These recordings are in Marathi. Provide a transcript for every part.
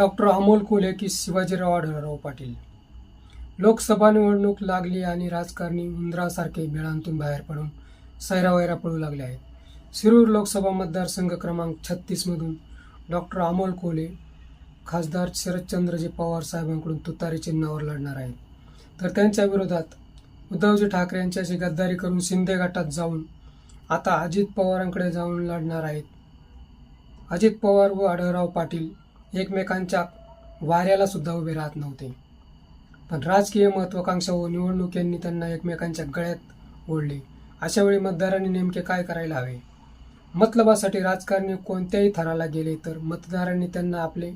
डॉक्टर अमोल कोल्हे की शिवाजीराव आढळराव पाटील. लोकसभा निवडणूक लागली आणि राजकारणी उंदरासारखे बेळांतून बाहेर पडून सैरावैरा पडू लागले आहेत. शिरूर लोकसभा मतदारसंघ क्रमांक छत्तीसमधून डॉक्टर अमोल कोल्हे खासदार शरदचंद्रजी पवार साहेबांकडून तुतारी चिन्हावर लढणार आहेत. तर त्यांच्या विरोधात उद्धवजी ठाकरे यांच्याशी गद्दारी करून शिंदे गटात जाऊन आता अजित पवारांकडे जाऊन लढणार आहेत. अजित पवार व आढळराव पाटील एकमेकांच्या वाऱ्याला सुद्धा उभे राहत नव्हते. पण राजकीय महत्वाकांक्षा व निवडणूक यांनी त्यांना एकमेकांच्या गळ्यात ओढले. अशा वेळी मतदारांनी नेमके काय करायला हवे? मतलबासाठी राजकारणी कोणत्याही थराला गेले तर मतदारांनी त्यांना आपले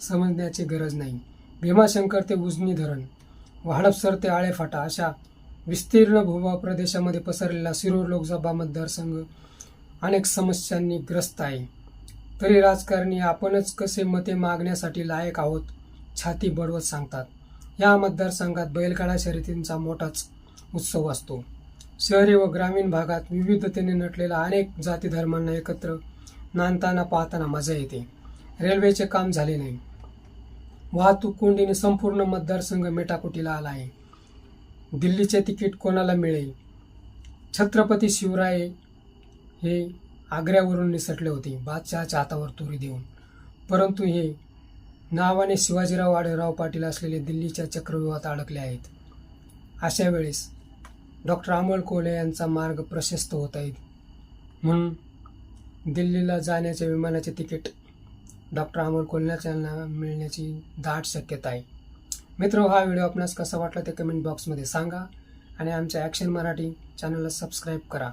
समजण्याची गरज नाही. भीमाशंकर ते उजनी धरण व हडपसर ते आळेफाटा अशा विस्तीर्ण भूभाग प्रदेशामध्ये पसरलेला शिरूर लोकसभा मतदारसंघ अनेक समस्यांनी ग्रस्त आहे. तरी राजकारणी आपणच कसे मते मागण्यासाठी लायक आहोत छाती बडवत सांगतात. या मतदारसंघात बैलगाडा शर्यतींचा मोठाच उत्सव असतो. शहरी व ग्रामीण भागात विविधतेने नटलेल्या अनेक जाती धर्मांना एकत्र नांदताना पाहताना मजा येते. रेल्वेचे काम झाले नाही. वाहतूक कोंडीने संपूर्ण मतदारसंघ मेटाकुटीला आला आहे. दिल्लीचे तिकीट कोणाला मिळेल? छत्रपती शिवराय हे आग्र्यावरून निसटले होते. बादशहाच्या हातावर तुरी देऊन. परंतु हे नावाने शिवाजीराव आढळराव पाटील असलेले दिल्लीच्या चक्रव्यूहात अडकले आहेत. अशा वेळेस डॉक्टर अमोल कोल्हे यांचा मार्ग प्रशस्त होत आहे. म्हणून दिल्लीला जाण्याच्या विमानाचे तिकीट डॉक्टर अमोल कोल्ह्याच्या मिळण्याची दाट शक्यता आहे. मित्र हा व्हिडिओ आपणास कसा वाटला ते कमेंट बॉक्समध्ये सांगा आणि आमच्या ॲक्शन मराठी चॅनलला सबस्क्राईब करा.